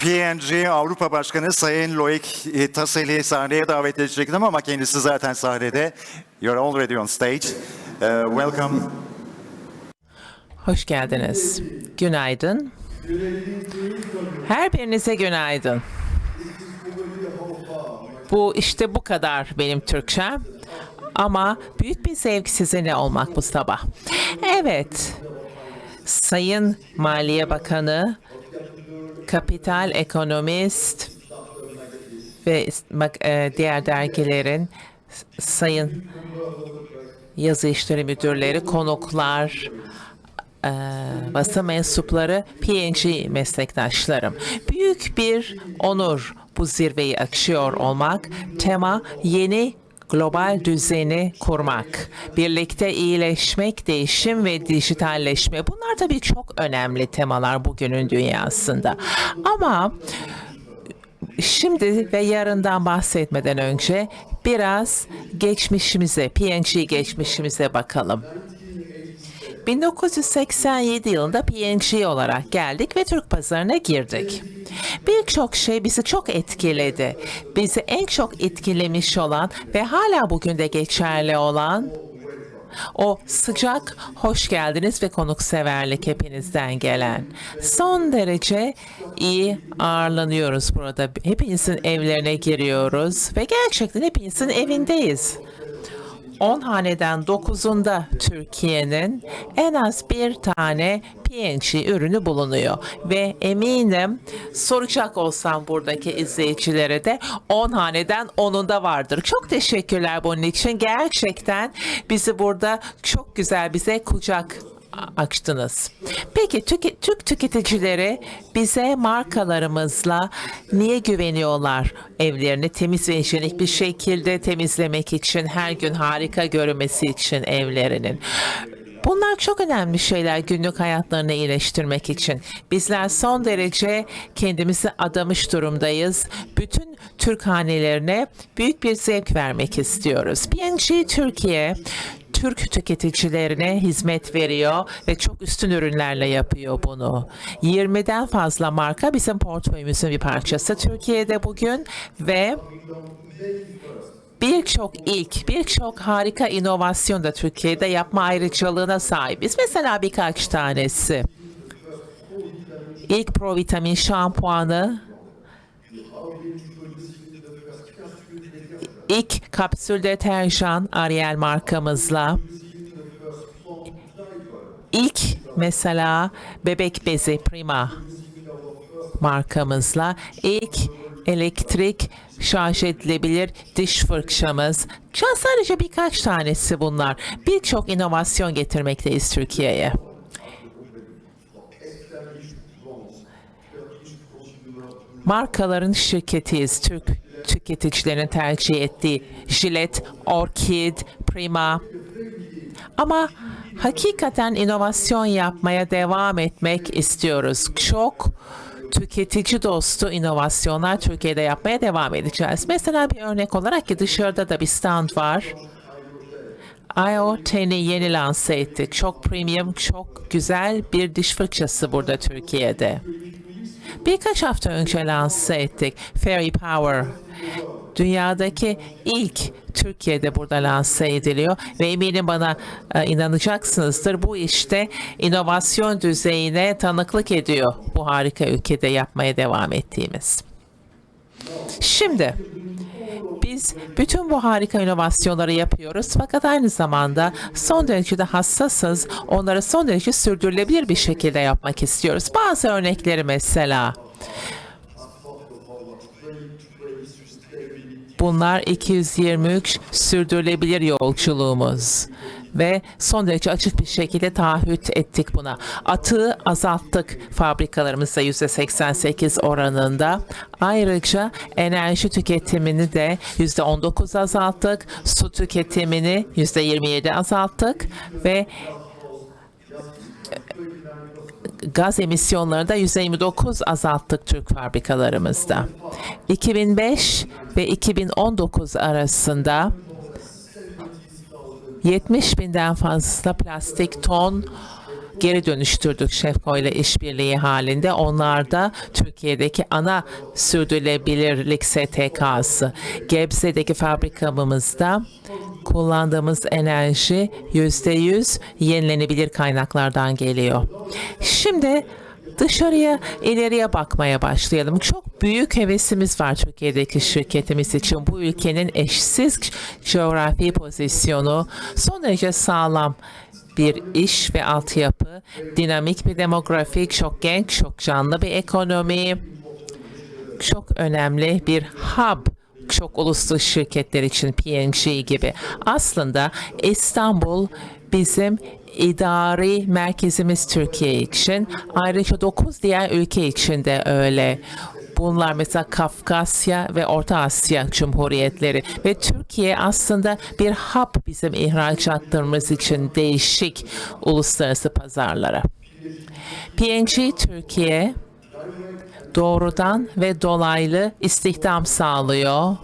PNG Avrupa Başkanı Sayın Loic e, Tassel'i sahneye davet edecektim ama kendisi zaten sahnede. You're already on stage. Uh, welcome. Hoş geldiniz. Günaydın. Her birinize günaydın. Bu işte bu kadar benim Türkçem. Ama büyük bir zevk sizinle olmak bu sabah. Evet. Sayın Maliye Bakanı, kapital ekonomist ve e, diğer dergilerin sayın yazı işleri müdürleri, konuklar, eee, basın mensupları, PNG meslektaşlarım. Büyük bir onur bu zirveyi akışıyor olmak. Tema yeni global düzeni kurmak. Birlikte iyileşmek, değişim ve dijitalleşme. Bunlar tabii çok önemli temalar bugünün dünyasında. Ama Şimdi ve yarından bahsetmeden önce biraz geçmişimize, PNG geçmişimize bakalım. 1987 yılında PNG olarak geldik ve Türk pazarına girdik. Birçok şey bizi çok etkiledi. Bizi en çok etkilemiş olan ve hala bugün de geçerli olan o sıcak hoş geldiniz ve konukseverlik hepinizden gelen. Son derece iyi ağırlanıyoruz burada. Hepinizin evlerine giriyoruz ve gerçekten hepinizin evindeyiz. 10 haneden 9'unda Türkiye'nin en az bir tane PNG ürünü bulunuyor. Ve eminim soracak olsam buradaki izleyicilere de 10 haneden 10'unda vardır. Çok teşekkürler bunun için. Gerçekten bizi burada çok güzel bize kucak açtınız. Peki Türk tüketicileri bize markalarımızla niye güveniyorlar? Evlerini temiz ve hijyenik bir şekilde temizlemek için, her gün harika görünmesi için evlerinin. Bunlar çok önemli şeyler günlük hayatlarını iyileştirmek için. Bizler son derece kendimizi adamış durumdayız. Bütün Türk hanelerine büyük bir zevk vermek istiyoruz. PNG Türkiye Türk tüketicilerine hizmet veriyor ve çok üstün ürünlerle yapıyor bunu. 20'den fazla marka bizim portföyümüzün bir parçası Türkiye'de bugün ve birçok ilk, birçok harika inovasyon da Türkiye'de yapma ayrıcalığına sahibiz. Mesela birkaç tanesi. İlk provitamin şampuanı, ilk kapsül deterjan Ariel markamızla, ilk mesela bebek bezi Prima markamızla, ilk elektrik şarj edilebilir diş fırçamız. Sadece birkaç tanesi bunlar. Birçok inovasyon getirmekteyiz Türkiye'ye. Markaların şirketiyiz. Türk tüketicilerin tercih ettiği Gillette, Orchid, Prima. Ama hakikaten inovasyon yapmaya devam etmek istiyoruz. Çok tüketici dostu inovasyonlar Türkiye'de yapmaya devam edeceğiz. Mesela bir örnek olarak ki dışarıda da bir stand var. IO10'i yeni lanse etti. Çok premium, çok güzel bir diş fırçası burada Türkiye'de. Birkaç hafta önce lanse ettik. Fairy Power. Dünyadaki ilk Türkiye'de burada lanse ediliyor ve eminim bana e, inanacaksınızdır. Bu işte inovasyon düzeyine tanıklık ediyor bu harika ülkede yapmaya devam ettiğimiz. Şimdi biz bütün bu harika inovasyonları yapıyoruz fakat aynı zamanda son derece de hassasız. Onları son derece sürdürülebilir bir şekilde yapmak istiyoruz. Bazı örnekleri mesela Bunlar 223 sürdürülebilir yolculuğumuz ve son derece açık bir şekilde taahhüt ettik buna. Atığı azalttık fabrikalarımızda %88 oranında. Ayrıca enerji tüketimini de %19 azalttık. Su tüketimini %27 azalttık ve gaz emisyonlarını da %29 azalttık Türk fabrikalarımızda. 2005 ve 2019 arasında 70 binden fazla plastik ton geri dönüştürdük Şefko ile işbirliği halinde. Onlar da Türkiye'deki ana sürdürülebilirlik STK'sı. Gebze'deki fabrikamızda kullandığımız enerji %100 yenilenebilir kaynaklardan geliyor. Şimdi dışarıya ileriye bakmaya başlayalım. Çok büyük hevesimiz var Türkiye'deki şirketimiz için. Bu ülkenin eşsiz coğrafi pozisyonu son derece sağlam bir iş ve altyapı, dinamik bir demografik, çok genç, çok canlı bir ekonomi, çok önemli bir hub çok uluslu şirketler için PNG gibi. Aslında İstanbul bizim idari merkezimiz Türkiye için. Ayrıca 9 diğer ülke için de öyle. Bunlar mesela Kafkasya ve Orta Asya Cumhuriyetleri ve Türkiye aslında bir hub bizim ihracatlarımız için değişik uluslararası pazarlara. PNG Türkiye doğrudan ve dolaylı istihdam sağlıyor.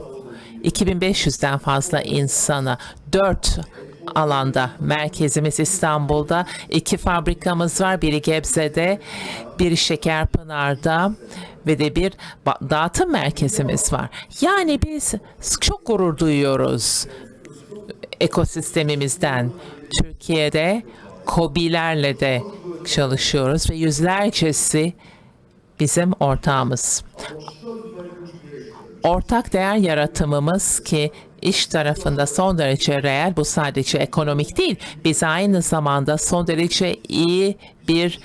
2500'den fazla insana 4 alanda merkezimiz İstanbul'da iki fabrikamız var biri Gebze'de biri Şekerpınar'da ve de bir dağıtım merkezimiz var. Yani biz çok gurur duyuyoruz ekosistemimizden. Türkiye'de KOBİ'lerle de çalışıyoruz ve yüzlercesi bizim ortağımız. Ortak değer yaratımımız ki iş tarafında son derece reel bu sadece ekonomik değil. Biz aynı zamanda son derece iyi bir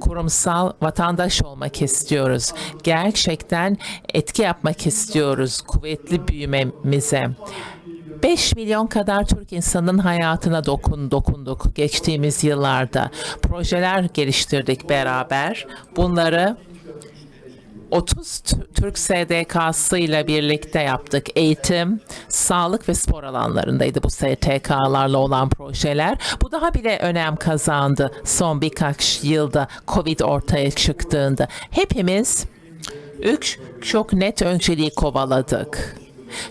kurumsal vatandaş olmak istiyoruz. Gerçekten etki yapmak istiyoruz kuvvetli büyümemize. 5 milyon kadar Türk insanının hayatına dokun, dokunduk geçtiğimiz yıllarda. Projeler geliştirdik beraber. Bunları 30 T- Türk SDK'sı ile birlikte yaptık. Eğitim, sağlık ve spor alanlarındaydı bu STK'larla olan projeler. Bu daha bile önem kazandı son birkaç yılda Covid ortaya çıktığında. Hepimiz üç çok net önceliği kovaladık.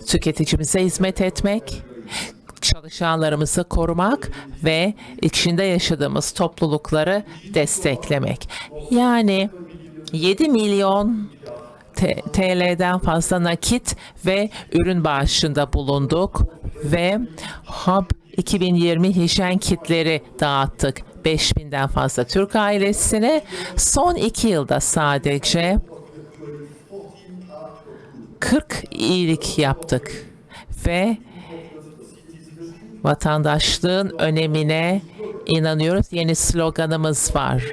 Tüketicimize hizmet etmek, çalışanlarımızı korumak ve içinde yaşadığımız toplulukları desteklemek. Yani 7 milyon TL'den fazla nakit ve ürün bağışında bulunduk ve Hub 2020 hijyen kitleri dağıttık. 5000'den fazla Türk ailesine son iki yılda sadece 40 iyilik yaptık ve vatandaşlığın önemine inanıyoruz. Yeni sloganımız var.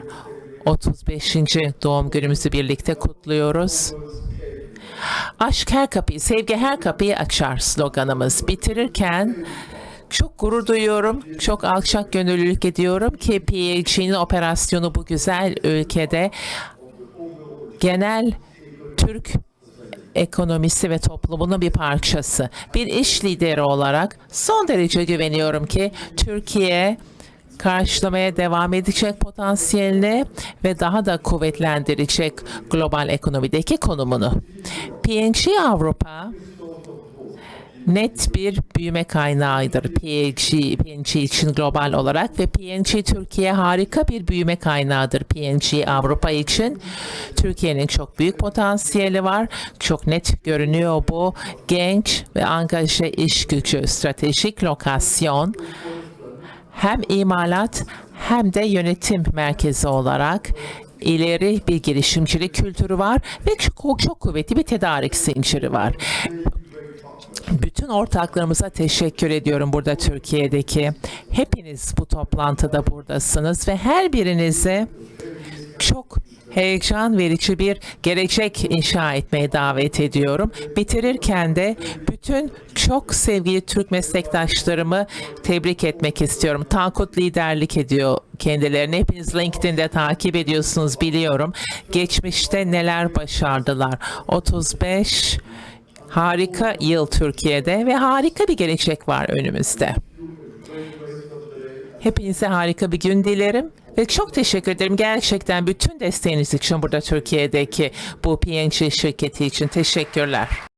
35. doğum günümüzü birlikte kutluyoruz. Aşk her kapıyı, sevgi her kapıyı açar sloganımız. Bitirirken çok gurur duyuyorum, çok alçak gönüllülük ediyorum ki PH'nin operasyonu bu güzel ülkede genel Türk ekonomisi ve toplumunun bir parçası. Bir iş lideri olarak son derece güveniyorum ki Türkiye karşılamaya devam edecek potansiyelini ve daha da kuvvetlendirecek global ekonomideki konumunu. PNG Avrupa net bir büyüme kaynağıdır PNG, PNG için global olarak ve PNG Türkiye harika bir büyüme kaynağıdır PNG Avrupa için. Türkiye'nin çok büyük potansiyeli var. Çok net görünüyor bu. Genç ve angaje iş gücü, stratejik lokasyon, hem imalat hem de yönetim merkezi olarak ileri bir girişimcilik kültürü var ve çok, çok kuvvetli bir tedarik zinciri var. Bütün ortaklarımıza teşekkür ediyorum burada Türkiye'deki. Hepiniz bu toplantıda buradasınız ve her birinize çok heyecan verici bir gelecek inşa etmeye davet ediyorum. Bitirirken de bütün çok sevgili Türk meslektaşlarımı tebrik etmek istiyorum. Tankut liderlik ediyor kendilerini. Hepiniz LinkedIn'de takip ediyorsunuz biliyorum. Geçmişte neler başardılar. 35 harika yıl Türkiye'de ve harika bir gelecek var önümüzde. Hepinize harika bir gün dilerim çok teşekkür ederim gerçekten bütün desteğiniz için burada Türkiye'deki bu PNG şirketi için teşekkürler.